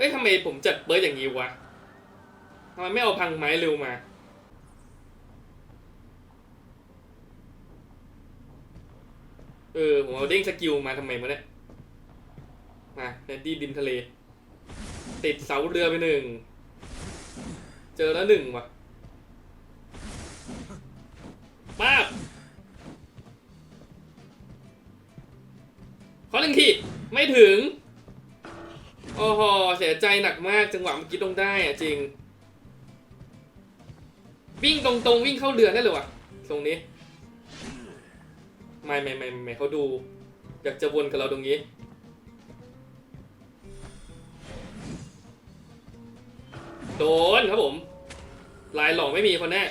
เอ้ยทำไมผมจัดเบิร์ดอย่างนี้วะทำไมไม่เอาพังไม้เร็วมา เออ ผมเอาเด้งสกิลมาทำไมมาเนี่ยมาแดนดี้ดินทะเล ติดเสาเรือไปหนึ่ง เจอแล้วหนึ่งว่ะป้าบขอหนึ่งที ไม่ถึง โอ้โหเสียใจหนักมากจังหวะเมื่อกี้ต้องได้อะจริง วิ่งตรงๆวิ่งเข้าเรือได้เลยวะตรงนี้ ไม่ไม่ไม่ไม่เขาดู อยากจะวนกับเราตรงนี้ โดนครับผม ลายหลอกไม่มีคนแน่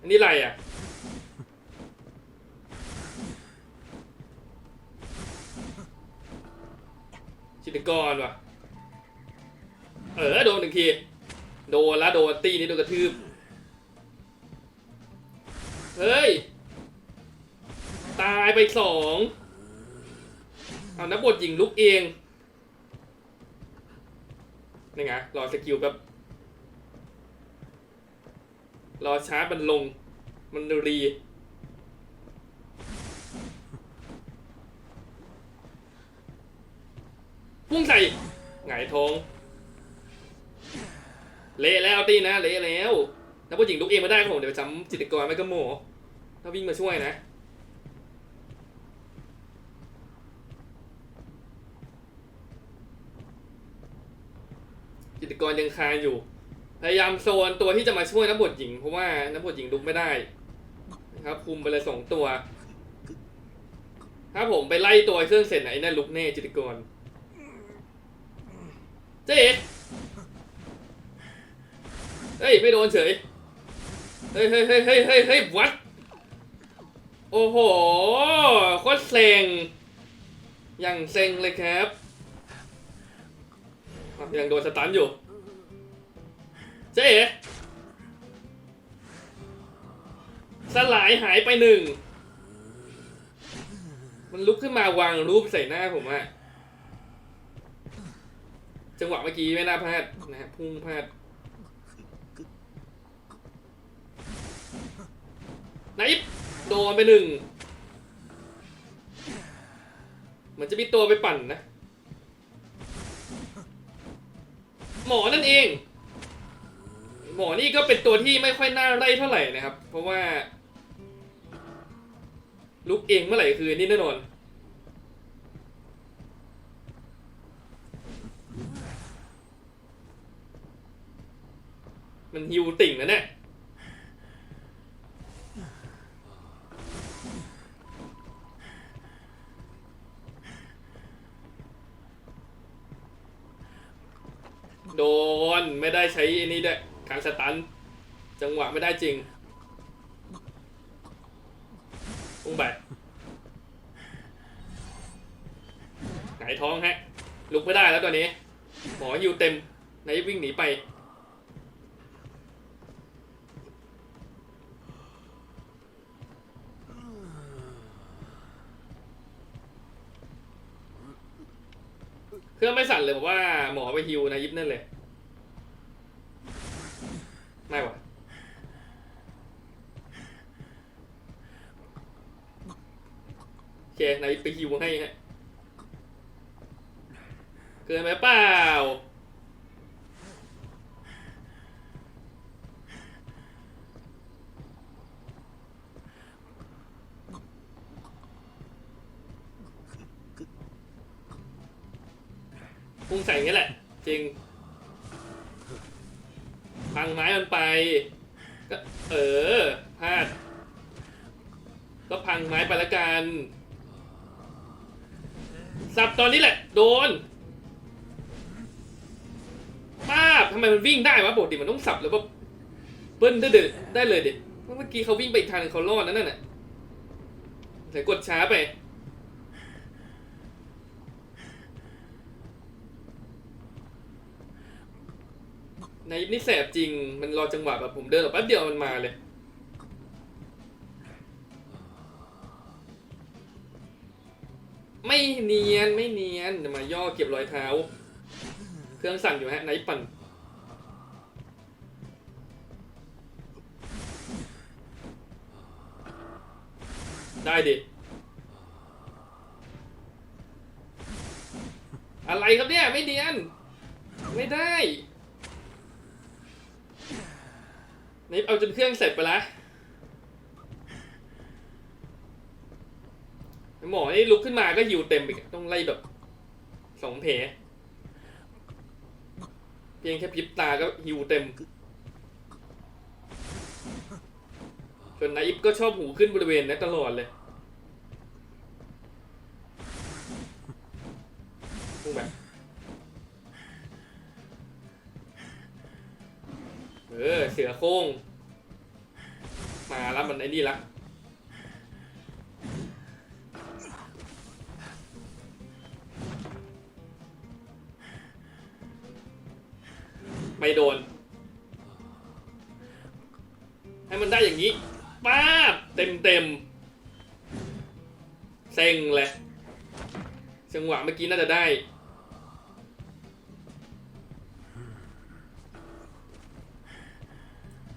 อันนี้อะไรอะ ตกรว่ะ เออโดนหนึ่งที โดนละโดนตีนี้โดนกระทืบ เฮ้ย ตายไปสองเอานักบทหญิงลุกเองนี่ไงรอสกิลแบบรอชาร์จมันลง มันรี พุ่งใส่หงาย ทองเละแล้วตีนะเละแล้วนักบทหญิงลุกเองไม่ได้ครับผมเดี๋ยวไปจำจิตกรไม่ก็โมถ้าวิ่งมาช่วยนะจิตกรยังคาอยู่ พยายามโซนตัวที่จะมาช่วยนักบทหญิง เพราะว่านักบทหญิงลุกไม่ได้นะครับคุมไปเลยสองตัว ถ้าผมไปไล่ตัวเครื่องเสร็จไหนนั่นลุกแน่จิตกร เจ๊เฮ้ย ไม่โดนเฉย เฮ้ยเฮ้ยเฮ้ยเฮ้ยเฮ้ยเฮ้ยวัด โอ้โห โคตรเซ็ง อย่างเซ็งเลยครับยังโดนสตันอยู่ เจ๊สลายหายไปหนึ่ง มันลุกขึ้นมาวางรูปใส่หน้าผมอะ จังหวะเมื่อกี้ไม่น่าพลาดนะฮะพุ่งพลาดไหนโดนไปหนึ่งเหมือนจะมีตัวไปปั่นนะ หมอนั่นเอง หมอนี่ก็เป็นตัวที่ไม่ค่อยน่าไล่เท่าไหร่นะครับ เพราะว่า ลุกเองเมื่อไหร่คือนี่แน่นอน มันฮิวติ่งนะเนี่ยโดนไม่ได้ใช้อันนี้ด้วยการสตัน จังหวะไม่ได้จริงอุ้งไปหงายท้องฮะ ลุกไม่ได้แล้วตอนนี้หมออยู่เต็ม ไหนวิ่งหนีไป เครื่องไม่สั่นเลยบอกว่าหมอไปฮิวนะยิบนั่นเลย ไม่หวะโอเคนายไปฮิวให้ฮะเกินไปเปล่า ใส่อย่างนี้แหละ จริง พังไม้มันไป ก็ เออพลาด ก็พังไม้ไปละกัน สับตอนนี้แหละ โดนป้าบทำไมมันวิ่งได้วะปกติมันต้องสับแล้วก็เปิ้ลได้เด็ดได้เลยเด็ดเมื่อกี้เขาวิ่งไปอีกทางหนึงเขารอดนั่นน่ะแต่กดช้าไป นายนี่แสบจริง มันรอจังหวะแบบผมเดินออกแป๊บเดียวมันมาเลย ไม่เนียนไม่เนียนจะมาย่อเก็บรอยเท้า เครื่องสั่นอยู่ฮะไนท์ปั่นได้ดิ อะไรครับเนี่ย ไม่เนียน ไม่ได้ นี่เอาจนเครื่องเสร็จไปละหมอนี่ลุกขึ้นมาก็หิวเต็มไปกต้องไล่แบบสองเพเพียงแค่พริบตาก็หิวเต็มส่วนนายอิฟก็ชอบหูขึ้นบริเวณนั้นตลอดเลย เออ เสือโคร่งมาแล้วมันไอ้นี่ละไม่โดน ให้มันได้อย่างนี้ป้าบเต็มเต็มเซ็งเลยจังหวะเมื่อกี้น่าจะได้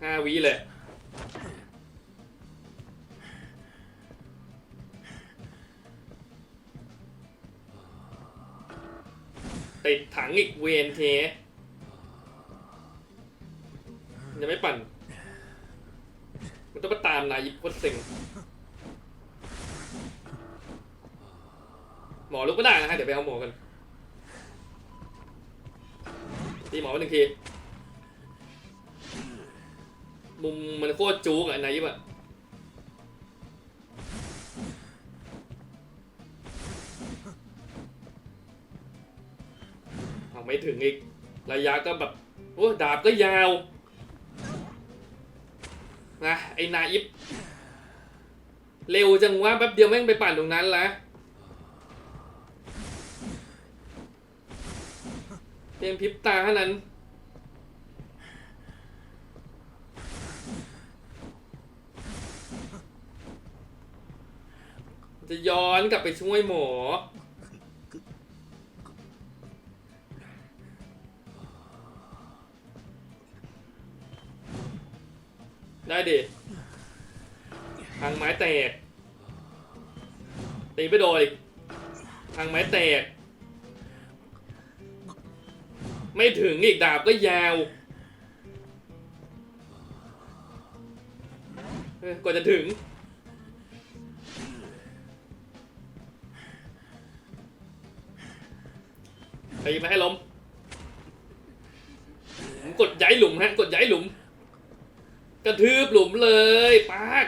ห้าวิเลยติดถังอีกเวนเทยังไม่ปั่น มันต้องมาตามนายยิบโคตรเซ็งหมอลุกไม่ได้นะฮะ เดี๋ยวไปเอาหมอกันตีหมอไปหนึ่งที มุมมันโคตรจู๊กอะนายยิบอะเอาไม่ถึงอีก ระยะก็แบบ โอ้ดาบก็ยาวนะไอ้นายิบเร็วจังว่าแป๊บเดียวแม่งไปปั่นตรงนั้นละเพียงพริบตาเท่านั้น จะย้อนกลับไปช่วยหมอ ได้ดิทางไม้แตก ตีไปโดนอีกทางไม้แตก ไม่ถึงอีกดาบก็ยาวกว่าจะถึง ตีมาให้ล้มผมกดย้ายหลุมฮะ กดย้ายหลุม กระทืบหลุมเลยปาก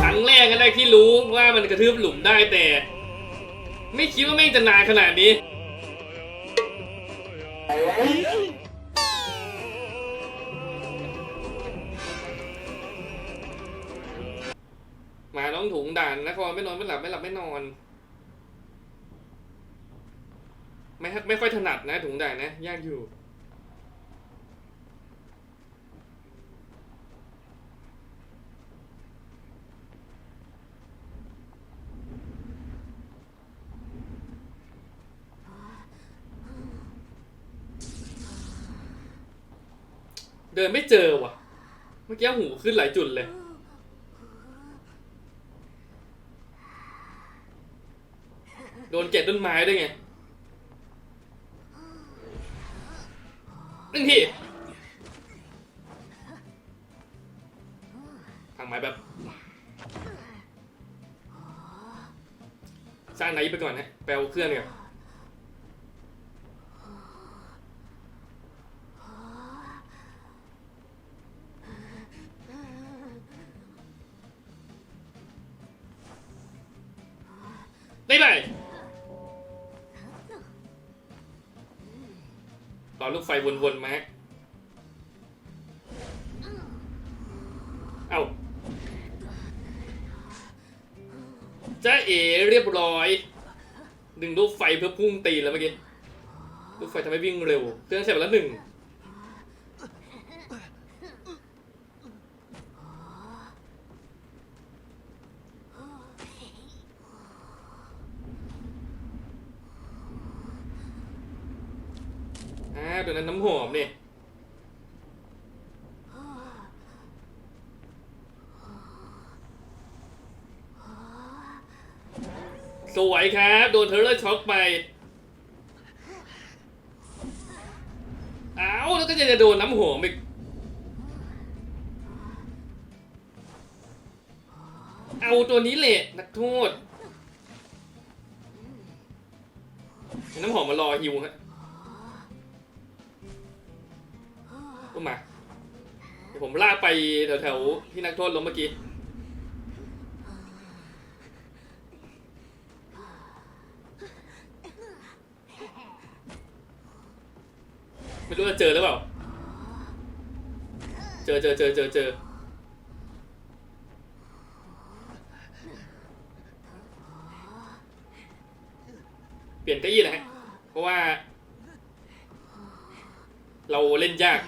ครั้งแรกก็ได้ที่รู้ว่ามันกระทืบหลุมได้แต่ ไม่คิดว่าแม่งจะนานขนาดนี้ องถุงด่านนครไม่นอนไม่หลับไม่หลับไม่นอน ไม่ไม่ค่อยถนัดนะ ถุงด่านนะยากอยู่เดินไม่เจอว่ะ เมื่อกี้หูขึ้นหลายจุดเลย โดนเจ็ดต้นไม้ด้วยไงหนึ่งทีทางไม้แบบสร้างไหนไปก่อนนะแปลวเครื่องเนี่ยได้ไหม รอลูกไฟวนๆมาเอ้าจ้าเอเรียบร้อย ดึงลูกไฟเพื่อพุ่งตีแล้วเมื่อกี้ ลูกไฟทำให้วิ่งเร็ว เครื่องเสร็จไปแล้วหนึ่ง มากตัวนั้นน้ำหอมเนี่ย สวยครับ โดนเทอเลอร์ช็อกไป เอาแล้วก็จะโดนน้ำหอมอีกเอาตัวนี้แหละนักโทษน้ำหอมมารอฮิวฮะก็มา เดี๋ยวผมลากไปแถวๆที่นักโทษล้มเมื่อกี้ ไม่รู้จะเจอหรือเปล่า เจอเจอเจอเจอเจอเปลี่ยนเก้าอี้นะฮะ เพราะว่า เราเล่นยาก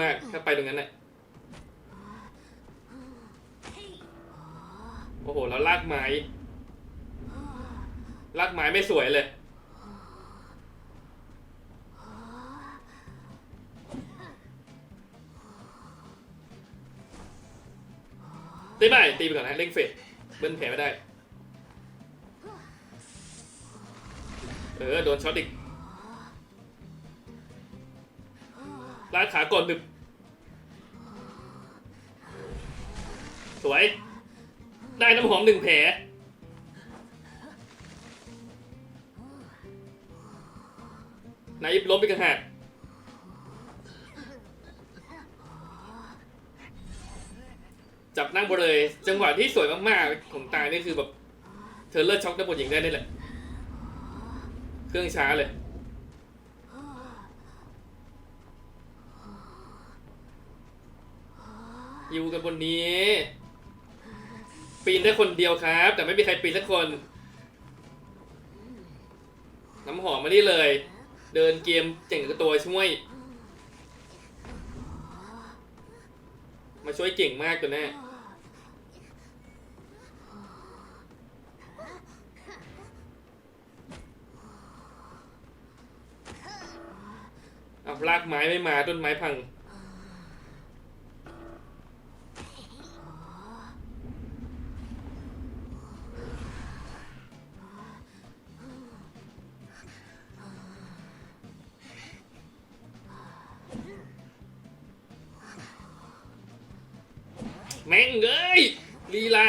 มาก ๆ ถ้าไปตรงนั้นน่ะ โอ้โห แล้วลากไม้ ลากไม้ไม่สวยเลย ตีไปตีไปก่อนนะเร่งเฟดเบิ้ลแผลไม่ได้ เออ โดนช็อตอีกลากขาก่อนดึบสวย ได้น้ำหอมหนึ่งแผลนายยิบล้มไปกันหัก จับนั่งบนเลย จังหวะที่สวยมากๆของตายนี่คือแบบ เธอเลิศช็อกได้บนหญิงได้นี่แหละ เครื่องช้าเลย อยู่กันบนนี้ ปีนได้คนเดียวครับ แต่ไม่มีใครปีนสักคน น้ำหอมมานี่เลย เดินเกมเจ๋งกับตัวช่วย มาช่วยเก่งมากตัวแน่ เอาลากไม้ไม่มาต้นไม้พัง แม่งเอ้ยลีลา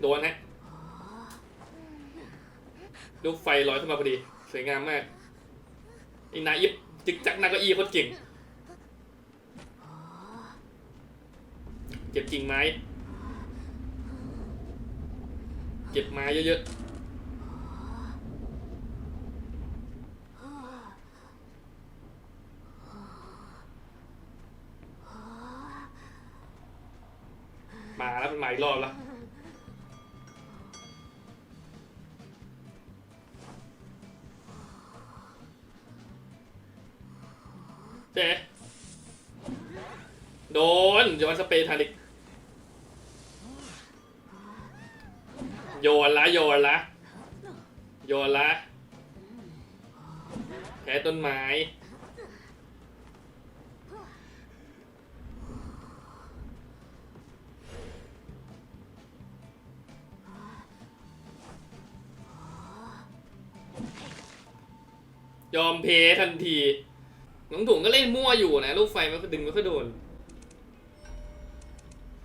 โดนฮะ ลูกไฟลอยขึ้นมาพอดี สวยงามมากอ้นายยิบจึกจักนาก็อีโคตรเก่ง เก็บกิ่งไม้ เก็บไม้เยอะๆ มาแล้วมันมาอีกรอบแล้ว นโยนสเปรย์ทันอีกโยนละโยนละโยนละแพ้ต้นไม้ยอมเพทันทีน้องถุงก็เล่นมั่วอยู่นะ ลูกไฟมันก็ดึงม่ค่อยโดน